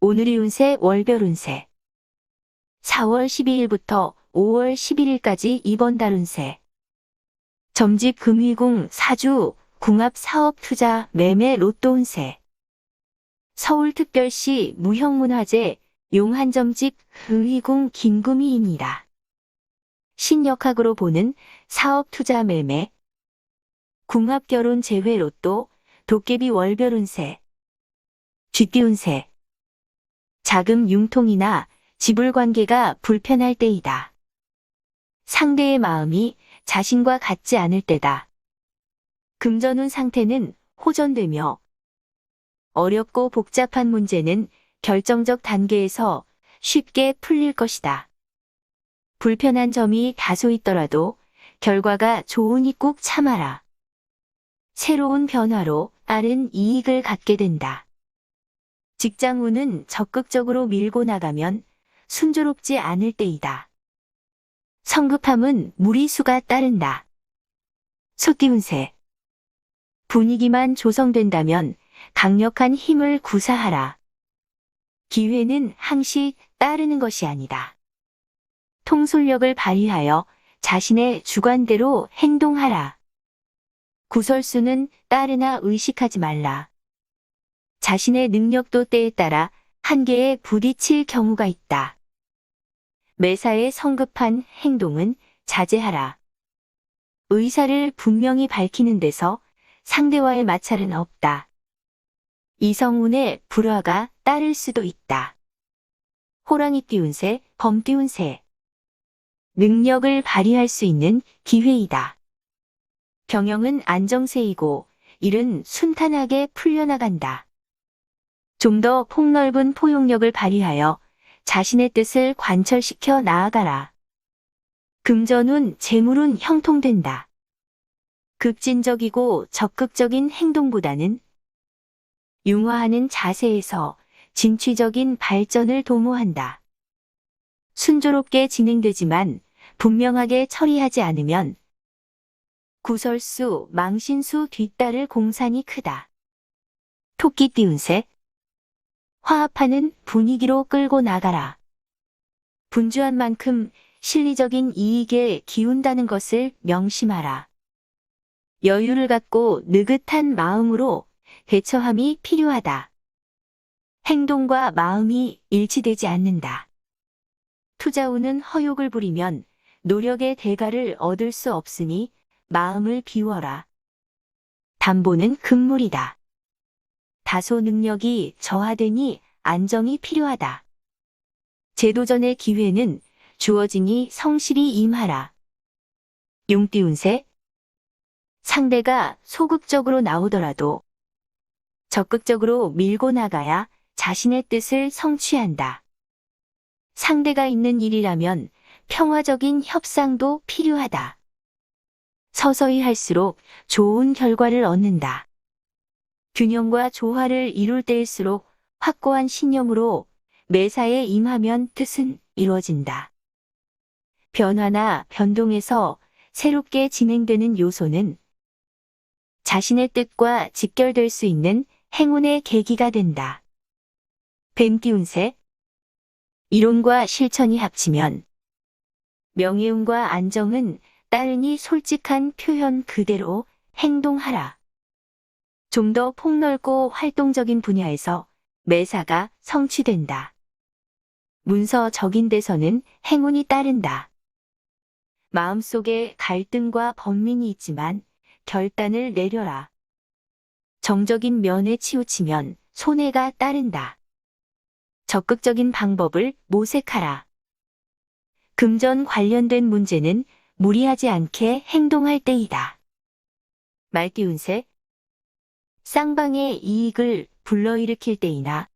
오늘의 운세 월별 운세. 4월 12일부터 5월 11일까지 이번 달 운세. 점집 금위궁 사주 궁합 사업 투자 매매 로또 운세. 서울특별시 무형문화재 용한점집 금위궁 김금희입니다. 신역학으로 보는 사업 투자 매매. 궁합 결혼 재회 로또 도깨비 월별 운세. 쥐띠 운세 자금 융통이나 지불 관계가 불편할 때이다. 상대의 마음이 자신과 같지 않을 때다. 금전운 상태는 호전되며 어렵고 복잡한 문제는 결정적 단계에서 쉽게 풀릴 것이다. 불편한 점이 다소 있더라도 결과가 좋으니 꼭 참아라. 새로운 변화로 빠른 이익을 갖게 된다. 직장운은 적극적으로 밀고 나가면 순조롭지 않을 때이다. 성급함은 무리수가 따른다. 소띠운세 분위기만 조성된다면 강력한 힘을 구사하라. 기회는 항시 따르는 것이 아니다. 통솔력을 발휘하여 자신의 주관대로 행동하라. 구설수는 따르나 의식하지 말라. 자신의 능력도 때에 따라 한계에 부딪힐 경우가 있다. 매사에 성급한 행동은 자제하라. 의사를 분명히 밝히는 데서 상대와의 마찰은 없다. 이성운의 불화가 따를 수도 있다. 호랑이 띠운새, 범 띠운새. 능력을 발휘할 수 있는 기회이다. 경영은 안정세이고 일은 순탄하게 풀려나간다. 좀 더 폭넓은 포용력을 발휘하여 자신의 뜻을 관철시켜 나아가라. 금전운, 재물운 형통된다. 급진적이고 적극적인 행동보다는 융화하는 자세에서 진취적인 발전을 도모한다. 순조롭게 진행되지만 분명하게 처리하지 않으면 구설수, 망신수 뒤따를 공산이 크다. 토끼 띠운새 화합하는 분위기로 끌고 나가라. 분주한 만큼 실리적인 이익에 기운다는 것을 명심하라. 여유를 갖고 느긋한 마음으로 대처함이 필요하다. 행동과 마음이 일치되지 않는다. 투자운은 허욕을 부리면 노력의 대가를 얻을 수 없으니 마음을 비워라. 담보는 금물이다. 다소 능력이 저하되니 안정이 필요하다. 제도전의 기회는 주어지니 성실히 임하라. 용띠운세 상대가 소극적으로 나오더라도 적극적으로 밀고 나가야 자신의 뜻을 성취한다. 상대가 있는 일이라면 평화적인 협상도 필요하다. 서서히 할수록 좋은 결과를 얻는다. 균형과 조화를 이룰 때일수록 확고한 신념으로 매사에 임하면 뜻은 이루어진다. 변화나 변동에서 새롭게 진행되는 요소는 자신의 뜻과 직결될 수 있는 행운의 계기가 된다. 뱀띠운세 이론과 실천이 합치면 명예운과 안정은 따르니 솔직한 표현 그대로 행동하라. 좀 더 폭넓고 활동적인 분야에서 매사가 성취된다. 문서적인 데서는 행운이 따른다. 마음속에 갈등과 번민이 있지만 결단을 내려라. 정적인 면에 치우치면 손해가 따른다. 적극적인 방법을 모색하라. 금전 관련된 문제는 무리하지 않게 행동할 때이다. 말띠운세 쌍방의 이익을 불러일으킬 때이나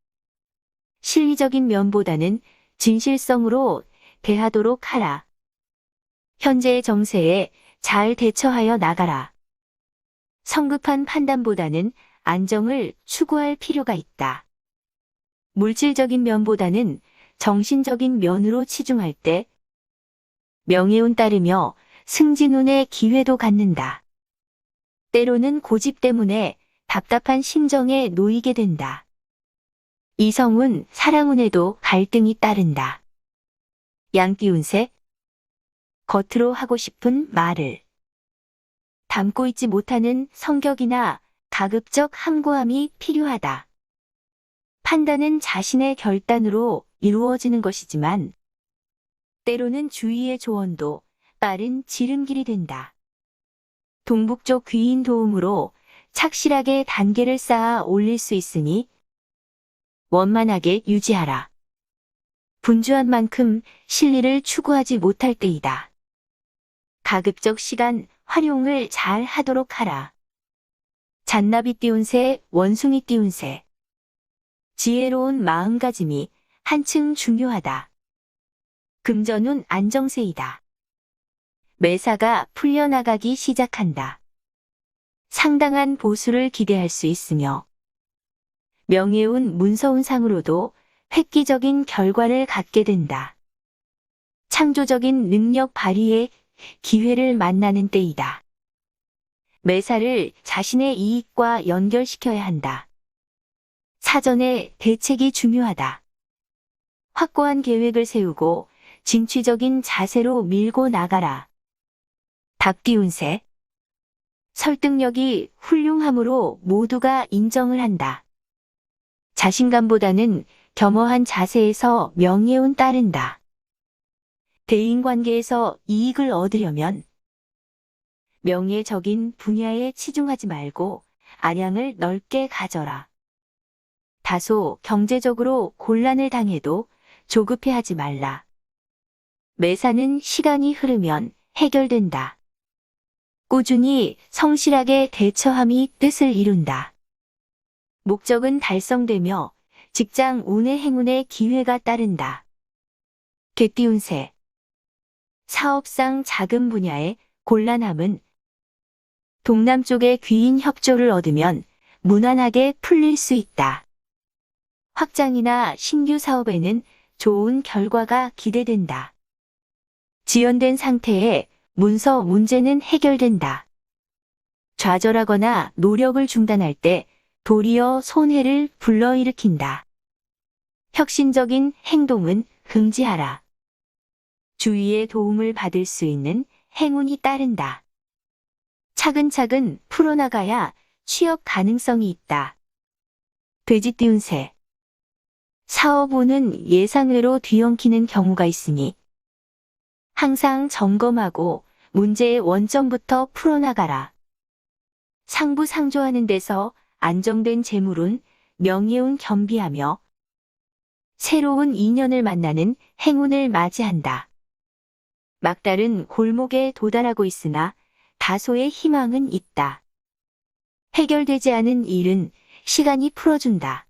실리적인 면보다는 진실성으로 대하도록 하라. 현재의 정세에 잘 대처하여 나가라. 성급한 판단보다는 안정을 추구할 필요가 있다. 물질적인 면보다는 정신적인 면으로 치중할 때 명예운 따르며 승진운의 기회도 갖는다. 때로는 고집 때문에 답답한 심정에 놓이게 된다. 이성운, 사랑운에도 갈등이 따른다. 양띠운세 겉으로 하고 싶은 말을 담고 있지 못하는 성격이나 가급적 함구함이 필요하다. 판단은 자신의 결단으로 이루어지는 것이지만 때로는 주위의 조언도 빠른 지름길이 된다. 동북쪽 귀인 도움으로 착실하게 단계를 쌓아 올릴 수 있으니 원만하게 유지하라. 분주한 만큼 실리를 추구하지 못할 때이다. 가급적 시간 활용을 잘 하도록 하라. 잔나비 띄운 새, 원숭이 띄운 새. 지혜로운 마음가짐이 한층 중요하다. 금전운 안정세이다. 매사가 풀려나가기 시작한다. 상당한 보수를 기대할 수 있으며 명예운 문서운상으로도 획기적인 결과를 갖게 된다. 창조적인 능력 발휘에 기회를 만나는 때이다. 매사를 자신의 이익과 연결시켜야 한다. 사전에 대책이 중요하다. 확고한 계획을 세우고 진취적인 자세로 밀고 나가라. 닭띠운세 설득력이 훌륭함으로 모두가 인정을 한다. 자신감보다는 겸허한 자세에서 명예운 따른다. 대인관계에서 이익을 얻으려면 명예적인 분야에 치중하지 말고 아량을 넓게 가져라. 다소 경제적으로 곤란을 당해도 조급해하지 말라. 매사는 시간이 흐르면 해결된다. 꾸준히 성실하게 대처함이 뜻을 이룬다. 목적은 달성되며 직장 운의 행운의 기회가 따른다. 개띠운세 사업상 작은 분야의 곤란함은 동남쪽의 귀인 협조를 얻으면 무난하게 풀릴 수 있다. 확장이나 신규 사업에는 좋은 결과가 기대된다. 지연된 상태에 문서 문제는 해결된다. 좌절하거나 노력을 중단할 때 도리어 손해를 불러일으킨다. 혁신적인 행동은 금지하라. 주위의 도움을 받을 수 있는 행운이 따른다. 차근차근 풀어나가야 취업 가능성이 있다. 돼지 띄운 새 사업운은 예상외로 뒤엉키는 경우가 있으니 항상 점검하고 문제의 원점부터 풀어나가라. 상부상조하는 데서 안정된 재물운 명예운 겸비하며 새로운 인연을 만나는 행운을 맞이한다. 막달은 골목에 도달하고 있으나 다소의 희망은 있다. 해결되지 않은 일은 시간이 풀어준다.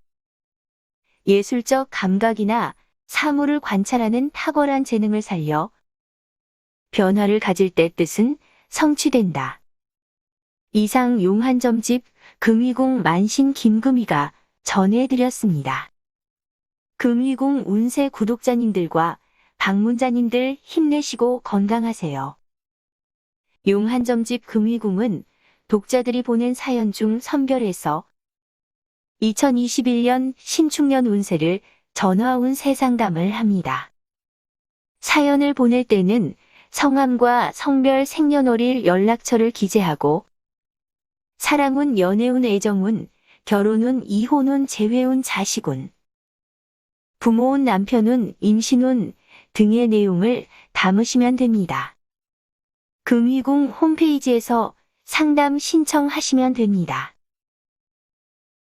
예술적 감각이나 사물을 관찰하는 탁월한 재능을 살려 변화를 가질 때 뜻은 성취된다. 이상 용한점집 금위공 만신 김금희가 전해드렸습니다. 금위공 운세 구독자님들과 방문자님들 힘내시고 건강하세요. 용한점집 금위궁은 독자들이 보낸 사연 중 선별해서 2021년 신축년 운세를 전화운 세상담을 합니다. 사연을 보낼 때는 성함과 성별 생년월일 연락처를 기재하고 사랑운 연애운 애정운 결혼운 이혼운 재회운 자식운 부모운 남편운 임신운 등의 내용을 담으시면 됩니다. 금위궁 홈페이지에서 상담 신청하시면 됩니다.